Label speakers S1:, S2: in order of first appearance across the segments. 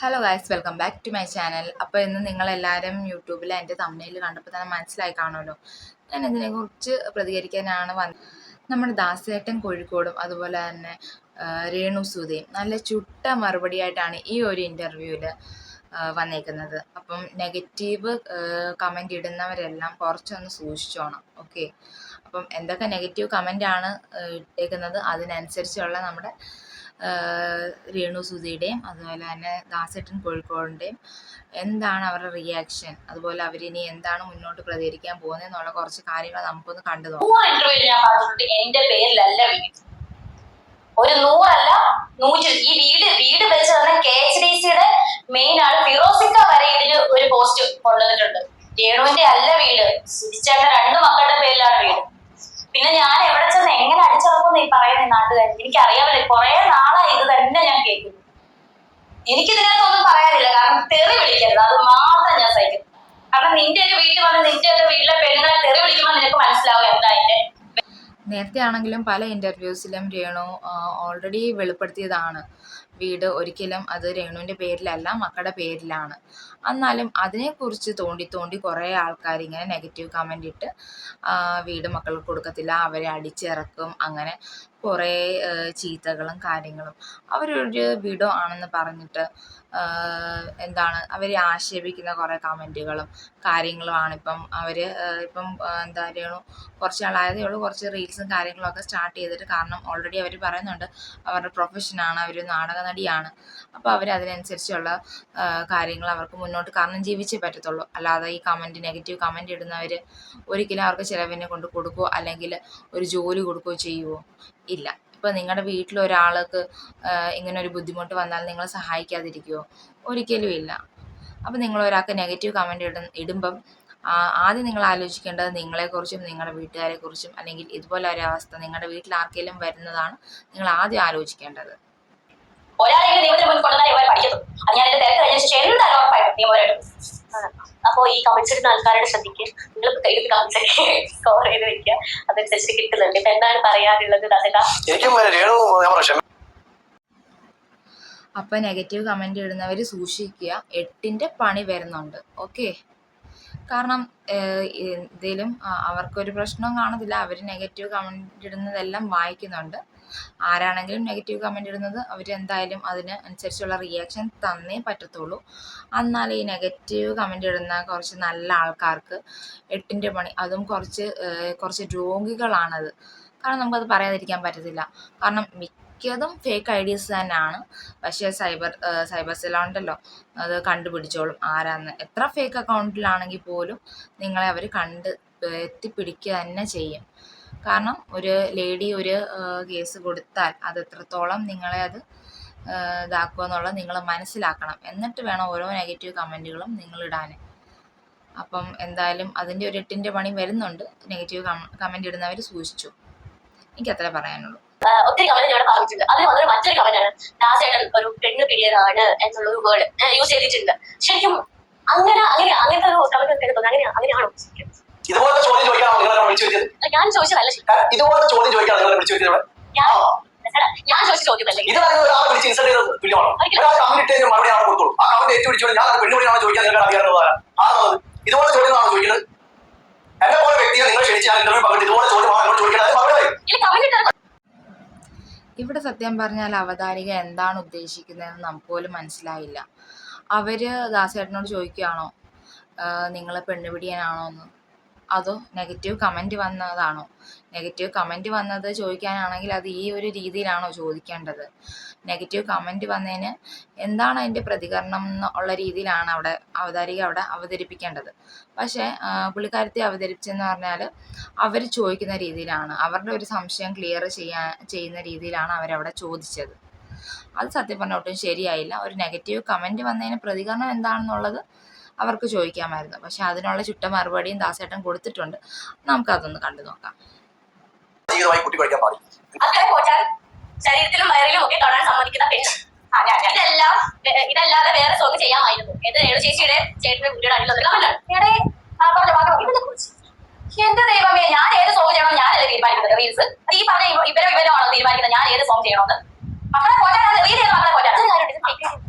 S1: Hello guys welcome back to my channel അപ്പോൾ ഇന്ന് നിങ്ങളെല്ലാവരും യൂട്യൂബിൽ എന്റെ തമിഴിൽ കണ്ടപ്പോൾ തന്നെ മനസ്സിലായി കാണുമല്ലോ. ഞാൻ ഇതിനെക്കുറിച്ച് പ്രതികരിക്കാനാണ് വന്നത് നമ്മുടെ ദാസേട്ടൻ കോഴിക്കോടും അതുപോലെ തന്നെ രേണു സുധയും നല്ല ചുട്ട മറുപടി ആയിട്ടാണ് ഈ ഒരു ഇന്റർവ്യൂവിൽ വന്നേക്കുന്നത്. അപ്പം നെഗറ്റീവ് കമന്റ് ഇടുന്നവരെല്ലാം കുറച്ചൊന്ന് സൂക്ഷിച്ചോണം ഓക്കെ അപ്പം എന്തൊക്കെ നെഗറ്റീവ് കമന്റാണ് ഇട്ടേക്കുന്നത്? അതിനനുസരിച്ചുള്ള നമ്മുടെ രേണു സുധിയുടെയും അതുപോലെ തന്നെ ദാസേട്ടൻ കോഴിക്കോടിന്റെയും എന്താണ് അവരുടെ റിയാക്ഷൻ അതുപോലെ അവരിനി എന്താണ് മുന്നോട്ട് പ്രതികരിക്കാൻ പോകുന്നത് എന്നുള്ള കുറച്ച് കാര്യങ്ങൾ നമുക്കൊന്ന് കണ്ടു നോക്കാം.
S2: എന്റെ പേരിലല്ല വീട്. ഒരു നൂറല്ല നൂറ്റി ഈ വീട് വീട് വെച്ച് തന്നെ കെ എച്ച് ഡി സിയുടെ മെയിൻ ആൾ ഫിറോസിക്ക വരെ ഇതിന് ഒരു പോസ്റ്റ് കൊണ്ടുവന്നിട്ടുണ്ട്. രേണുവിന്റെ അല്ല വീട്. സുധിച്ചേട്ട രണ്ട് മക്കളുടെ പേരിലാണ് വീട്. പിന്നെ ഞാൻ എവിടെ ചെന്ന് എങ്ങനെ അടിച്ചിറക്കും ഈ പറയുന്ന നാട്ടുകാർ എനിക്ക് അറിയാമല്ലോ കുറെ നാളായി ഇത് തന്നെ ഞാൻ കേൾക്കുന്നു എനിക്ക് ഇതിനകത്തൊന്നും പറയാനില്ല. കാരണം തെറി വിളിക്കരുത്. അത് മാത്രം ഞാൻ സഹിക്കുന്നു കാരണം നിന്റെ ഒക്കെ വീട്ടിൽ വന്ന് നിന്റെ ഒക്കെ വീട്ടിലെ പെണ്ണുങ്ങളെ തെറി വിളിക്കുമ്പോൾ നിനക്ക് മനസ്സിലാവും എന്താ അതിന്റെ
S1: നേരത്തെ ആണെങ്കിലും പല ഇന്റർവ്യൂസിലും രേണു ഓൾറെഡി വെളിപ്പെടുത്തിയതാണ്. വീട് ഒരിക്കലും അത് രേണുവിന്റെ പേരിലല്ല മക്കളുടെ പേരിലാണ്. എന്നാലും അതിനെക്കുറിച്ച് തോണ്ടി തോണ്ടി കുറേ ആൾക്കാർ ഇങ്ങനെ നെഗറ്റീവ് കമന്റ് ഇട്ട് വീട് മക്കൾക്ക് കൊടുക്കത്തില്ല അവരെ അടിച്ചിറക്കും അങ്ങനെ കുറേ ചീത്തകളും കാര്യങ്ങളും. അവരൊരു വീടോ ആണെന്ന് പറഞ്ഞിട്ട് എന്താണ് അവരെ ആക്ഷേപിക്കുന്ന കുറേ കമന്റുകളും കാര്യങ്ങളുമാണ് ഇപ്പം അവർ ഇപ്പം എന്താ പറയുക കുറച്ച് ആളായതേ ഉള്ളൂ കുറച്ച് റീൽസും കാര്യങ്ങളൊക്കെ സ്റ്റാർട്ട് ചെയ്തിട്ട് കാരണം ഓൾറെഡി അവർ പറയുന്നുണ്ട് അവരുടെ പ്രൊഫഷനാണ് അവർ നാടക നടിയാണ്. അപ്പോൾ അവർ അതിനനുസരിച്ചുള്ള കാര്യങ്ങൾ അവർക്ക് മുന്നോട്ട് കാരണം ജീവിച്ചേ പറ്റത്തുള്ളൂ. അല്ലാതെ ഈ കമന്റ് നെഗറ്റീവ് കമന്റ് ഇടുന്നവർ ഒരിക്കലും അവർക്ക് ചിലവിനെ കൊണ്ട് കൊടുക്കുകയോ അല്ലെങ്കിൽ ഒരു ജോലി കൊടുക്കുകയോ ചെയ്യുവോ? ഇല്ല. ഇപ്പോൾ നിങ്ങളുടെ വീട്ടിൽ ഒരാൾക്ക് ഇങ്ങനെ ഒരു ബുദ്ധിമുട്ട് വന്നാൽ നിങ്ങളെ സഹായിക്കാതിരിക്കുമോ ഒരിക്കലും ഇല്ല. അപ്പോൾ നിങ്ങൾ ഒരാൾക്ക് നെഗറ്റീവ് കമന്റ് ഇട ഇടുമ്പം ആദ്യം നിങ്ങൾ ആലോചിക്കേണ്ടത് നിങ്ങളെക്കുറിച്ചും നിങ്ങളുടെ വീട്ടുകാരെക്കുറിച്ചും അല്ലെങ്കിൽ ഇതുപോലെ ഒരു അവസ്ഥ നിങ്ങളുടെ വീട്ടിൽ ആർക്കെങ്കിലും വരുന്നതാണ് നിങ്ങൾ ആദ്യം ആലോചിക്കേണ്ടത്.
S2: ഒരാളെങ്കിലും നിയമത്തിന് മുന്നിൽ കൊണ്ടുവന്നാൽ ഇവരെ പഠിക്കുന്നു. അത് ഞാൻ എന്റെ തിരക്ക് കഴിഞ്ഞ ശേഷം എന്തായാലും ഉറപ്പായിട്ടും നിയമപരമായിട്ടും അപ്പോ ഈ കമന്റ്സ് ഇടുന്ന ആൾക്കാരുടെ ശ്രദ്ധിക്കുക നിങ്ങൾ കയ്യിൽ കമന്റ്സ് സ്കോർ ചെയ്ത് വെക്കുക. അതനുസരിച്ച് കിട്ടുന്നുണ്ട്. ഇപ്പൊ എന്താണ് പറയാനുള്ളത്
S3: ക്ഷമ
S1: അപ്പം നെഗറ്റീവ് കമന്റ് ഇടുന്നവര് സൂക്ഷിക്കുക. എട്ടിന്റെ പണി വരുന്നുണ്ട്. ഓക്കെ കാരണം ഇതിലും അവർക്കൊരു പ്രശ്നവും കാണത്തില്ല അവർ നെഗറ്റീവ് കമന്റ് ഇടുന്നതെല്ലാം വായിക്കുന്നുണ്ട്. ആരാണെങ്കിലും നെഗറ്റീവ് കമന്റ് ഇടുന്നത് അവരെന്തായാലും അതിന് അനുസരിച്ചുള്ള റിയാക്ഷൻ തന്നേ പറ്റത്തുള്ളൂ. എന്നാൽ ഈ നെഗറ്റീവ് കമന്റ് ഇടുന്ന കുറച്ച് നല്ല ആൾക്കാർക്ക് എട്ടിന്റെ പണി അതും കുറച്ച് കുറച്ച് രോഗികളാണത്. കാരണം നമുക്കത് പറയാതിരിക്കാൻ പറ്റത്തില്ല. കാരണം മിക്കതും ഫേക്ക് ഐ ഡീസ് തന്നെയാണ്. പക്ഷേ സൈബർ സൈബർ സെൽ ഉണ്ടല്ലോ. അത് കണ്ടുപിടിച്ചോളും ആരാന്ന്. എത്ര ഫേക്ക് അക്കൗണ്ടിലാണെങ്കിൽ പോലും നിങ്ങളെ അവർ കണ്ട് എത്തിപ്പിടിക്കുക തന്നെ ചെയ്യും. കാരണം ഒരു ലേഡി ഒരു കേസ് കൊടുത്താൽ അത് എത്രത്തോളം നിങ്ങളെ അത് ഇതാക്കുക എന്നുള്ളത് നിങ്ങൾ മനസ്സിലാക്കണം. എന്നിട്ട് വേണം ഓരോ നെഗറ്റീവ് കമന്റുകളും നിങ്ങൾ ഇടാൻ. അപ്പം എന്തായാലും അതിന്റെ ഒരു എട്ടിന്റെ പണി വരുന്നുണ്ട്. നെഗറ്റീവ് കമന്റ് ഇടുന്നവർ സൂക്ഷിച്ചു. എനിക്ക് അത്രേ പറയാനുള്ളൂ.
S2: ഒത്തിരി കമന്റ് ഞാൻ പറഞ്ഞിട്ടുണ്ട് അതിൽ വന്നൊരു മറ്റൊരു കമന്റ് ആണ്. ദാസേട്ടൻ ഒരു പെണ്ണ് പിടിയതാണ് എന്നുള്ള ഒരു വേർഡ് യൂസ് ചെയ്തിട്ടുണ്ട്. ശരിക്കും അങ്ങനെ അങ്ങനെ അങ്ങനത്തെ ഒരു കമന്റ് എനിക്ക് തോന്നുന്നു. അങ്ങനെ അങ്ങനെയാണോ
S3: ഇതുപോലത്തെ ചോദ്യം ചോദിക്കാണോ നിങ്ങളെ വിളിച്ചു വരുത്തിയത്?
S2: ഞാൻ ചോദിച്ചതല്ല
S3: ഇതുപോലത്തെ ചോദ്യം ചോദിക്കാണോ നിങ്ങളെ വിളിച്ചു വരുത്തിയത്
S2: ഞാൻ ഞാൻ ചോദിച്ച ചോദ്യമല്ലേ
S3: ഇത് പറയുന്ന ഒരാളെ വിളിച്ച് ഇൻസൾട്ട് ചെയ്തത് തുല്യമാണോ ഒരാൾ കമന്റ് ഇട്ടതിന് മറുപടി ആണ് കൊടുത്തോളൂ. ആ കമന്റ് ഏറ്റു ഞാൻ ചോദിക്കാൻ നിങ്ങൾക്ക് അറിയാവുന്നതാണ് ആണത് ഇതുപോലെ ചോദ്യങ്ങളാണോ ചോദിക്കുന്നത്? എന്നെ പോലെ വ്യക്തിയെ നിങ്ങൾ ക്ഷണിച്ച് ഞാൻ ഇന്റർവ്യൂ പങ്കെടുത്ത്. ഇതുപോലെ ചോദ്യമാണ് നിങ്ങൾ ചോദിക്കുന്നത് മറുപടി പറയും.
S2: ഈ കമന്റ് ഇട്ടത്
S1: ഇവിടെ സത്യം പറഞ്ഞാൽ അവതാരിക എന്താണ് ഉദ്ദേശിക്കുന്നതെന്ന് നമുക്ക് പോലും മനസ്സിലായില്ല. അവർ ദാസേട്ടനോട് ചോദിക്കുകയാണോ നിങ്ങളെ പെണ്ണുപിടിയാനാണോ എന്ന് അതോ നെഗറ്റീവ് കമന്റ് വന്നതാണോ? നെഗറ്റീവ് കമന്റ് വന്നത് ചോദിക്കാനാണെങ്കിൽ അത് ഈ ഒരു രീതിയിലാണോ ചോദിക്കേണ്ടത്? നെഗറ്റീവ് കമന്റ് വന്നതിന് എന്താണ് അതിന്റെ പ്രതികരണം എന്നുള്ള രീതിയിലാണ് അവിടെ അവതാരിക അവിടെ അവതരിപ്പിക്കേണ്ടത്. പക്ഷേ പുള്ളിക്കാരത്തി അവതരിപ്പിച്ചെന്ന് പറഞ്ഞാൽ അവർ ചോദിക്കുന്ന രീതിയിലാണ്. അവരുടെ ഒരു സംശയം ക്ലിയർ ചെയ്യാൻ ചെയ്യുന്ന രീതിയിലാണ് അവരവിടെ ചോദിച്ചത്. അത് സത്യം പറഞ്ഞ ഒട്ടും ശരിയായില്ല. ഒരു നെഗറ്റീവ് കമന്റ് വന്നതിന് പ്രതികരണം എന്താണെന്നുള്ളത് അവർക്ക് ചോദിക്കാമായിരുന്നു. പക്ഷെ അതിനുള്ള ചുട്ട മറുപടിയും ദാസേട്ടൻ കൊടുത്തിട്ടുണ്ട്. നമുക്കതൊന്ന് കണ്ടു നോക്കാം.
S2: അങ്ങനെ പോറ്റാൻ ശരീരത്തിലും വയറിലും ഒക്കെ തൊടാൻ സമ്മതിക്കുന്ന പെണ്ണ്. ഇതെല്ലാം ഇതല്ലാതെ വേറെ സോങ് ചെയ്യാമായിരുന്നു. ഇത് രേണു ചേച്ചിയുടെ ചേട്ടന്റെ വീടിയുടെ അടിയിലുള്ള എടേ ആ പറഞ്ഞ വാക്ക് ഇതിനെ കുറിച്ച്. എന്റെ ദൈവമേ ഞാൻ ഏത് സോങ് ചെയ്യണം ഞാനല്ലേ തീരുമാനിക്കുന്നത് റീൽസ്? ഈ പറഞ്ഞ ഇവരെ ഇവരോ തീരുമാനിക്കുന്നത്? ഞാൻ ഏത് സോങ് ചെയ്യണമെന്ന്? മക്കളെ പോറ്റാൻ റീൽ ചെയ്ത് മക്കളെ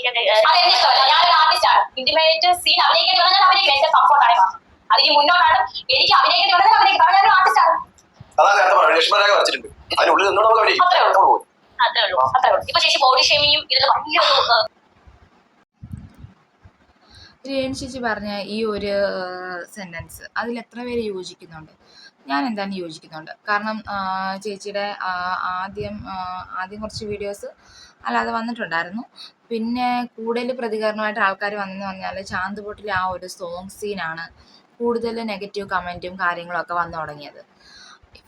S2: ഇഷ്ടമല്ല
S4: ഇന്റിമേറ്റ് സീൻ
S2: അഭിനയിക്കേണ്ടി വന്നാൽ ഞാൻ എന്റെ കംഫോർട്ടാണ് അതിന് മുന്നോട്ടാണ് എനിക്ക് അഭിനയിക്കേണ്ടി വന്നാൽ അഭിനയിക്കും കാരണം ആർട്ടിസ്റ്റാണ്
S3: അതാണ് നേരത്തെ വരച്ചിട്ടുണ്ട്. അതിനുള്ളിൽ നിന്നോട് നമുക്ക്
S2: അത്രേ ഉള്ളൂ.
S4: അത്രേ ഉള്ളൂ.
S2: അത്രേ ഉള്ളൂ.
S4: ഇപ്പൊ ചേച്ചി ബോഡി ഷേമിങ്ങും ഇതിൽ വലിയൊരു
S1: രേണു ചേച്ചി പറഞ്ഞ ഈ ഒരു സെന്റൻസ് അതിൽ എത്ര പേര് യോജിക്കുന്നുണ്ട്? ഞാൻ എന്താണ് യോജിക്കുന്നുണ്ട്? കാരണം ചേച്ചിയുടെ ആദ്യം ആദ്യം കുറച്ച് വീഡിയോസ് അല്ലാതെ വന്നിട്ടുണ്ടായിരുന്നു. പിന്നെ കൂടുതൽ പ്രതികരണമായിട്ട് ആൾക്കാർ വന്നെന്ന് പറഞ്ഞാൽ ചാന്ത് പൊട്ടിലെ ആ ഒരു സോങ് സീനാണ് കൂടുതൽ നെഗറ്റീവ് കമന്റും കാര്യങ്ങളും ഒക്കെ വന്നു തുടങ്ങിയത്.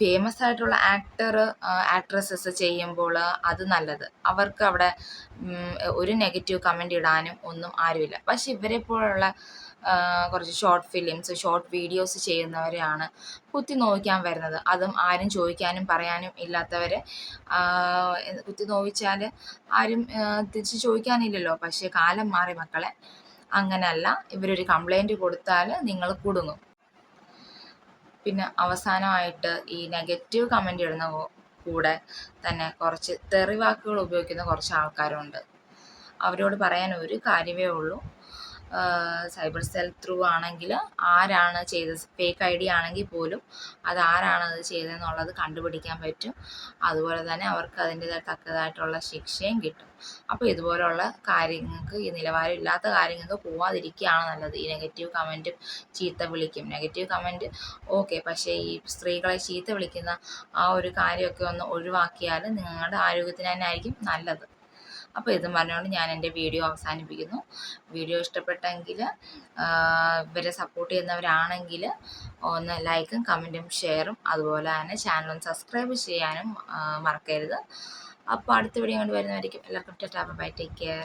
S1: ഫേമസ് ആയിട്ടുള്ള ആക്ടർ ആക്ട്രസസ് ചെയ്യുമ്പോൾ അത് നല്ലത്. അവർക്ക് അവിടെ ഒരു നെഗറ്റീവ് കമന്റ് ഇടാനും ഒന്നും ആരുമില്ല. പക്ഷെ ഇവരെ പോലുള്ള ആ, കുറച്ച് ഷോർട്ട് ഫിലിംസ് ഷോർട്ട് വീഡിയോസ് ചെയ്യുന്നവരെയാണ് കുത്തി നോവിക്കാൻ വരുന്നത്. അതും ആരും ചോദിക്കാനും പറയാനും ഇല്ലാത്തവരെ കുത്തി നോവിച്ചാൽ ആരും തിരിച്ച് ചോദിക്കാനില്ലല്ലോ. പക്ഷേ കാലം മാറി മക്കളെ. അങ്ങനല്ല. ഇവരൊരു കംപ്ലൈന്റ് കൊടുത്താൽ നിങ്ങൾ കുടുങ്ങും. പിന്നെ അവസാനമായിട്ട് ഈ നെഗറ്റീവ് കമന്റ് ഇടുന്ന കൂടെ തന്നെ കുറച്ച് തെറിവാക്കുകൾ ഉപയോഗിക്കുന്ന കുറച്ച് ആൾക്കാരുണ്ട്. അവരോട് പറയാൻ ഒരു കാര്യമേ ഉള്ളൂ. സൈബർ സെൽ ത്രൂ ആണെങ്കിൽ ആരാണ് ചെയ്തത്? ഫേക്ക് ഐ ഡി ആണെങ്കിൽ പോലും അത് ആരാണ് അത് ചെയ്തതെന്നുള്ളത് കണ്ടുപിടിക്കാൻ പറ്റും. അതുപോലെ തന്നെ അവർക്ക് അതിന്റെതായ തക്കതായിട്ടുള്ള ശിക്ഷയും കിട്ടും. അപ്പോൾ ഇതുപോലുള്ള കാര്യങ്ങൾക്ക് ഈ നിലവാരം ഇല്ലാത്ത കാര്യങ്ങൾക്ക് പോവാതിരിക്കുകയാണ് നല്ലത്. ഈ നെഗറ്റീവ് കമന്റ് ചീത്ത വിളിക്കും. നെഗറ്റീവ് കമന്റ് ഓക്കെ പക്ഷേ ഈ സ്ത്രീകളെ ചീത്ത വിളിക്കുന്ന ആ ഒരു കാര്യമൊക്കെ ഒന്ന് ഒഴിവാക്കിയാൽ നിങ്ങളുടെ ആരോഗ്യത്തിന് തന്നെ ആയിരിക്കും നല്ലത്. അപ്പോൾ ഇതും പറഞ്ഞുകൊണ്ട് ഞാൻ എന്റെ വീഡിയോ അവസാനിപ്പിക്കുന്നു. വീഡിയോ ഇഷ്ടപ്പെട്ടെങ്കിൽ ഇവരെ സപ്പോർട്ട് ചെയ്യുന്നവരാണെങ്കിൽ ഒന്ന് ലൈക്കും കമന്റും ഷെയറും അതുപോലെ തന്നെ ചാനൽ ഒന്ന് സബ്സ്ക്രൈബ് ചെയ്യാനും മറക്കരുത്. അപ്പോൾ അടുത്ത വീഡിയോ കൊണ്ട് വരുന്നവരായിരിക്കും എല്ലാവർക്കും ടാറ്റാ ബൈ ടേക്ക് കെയർ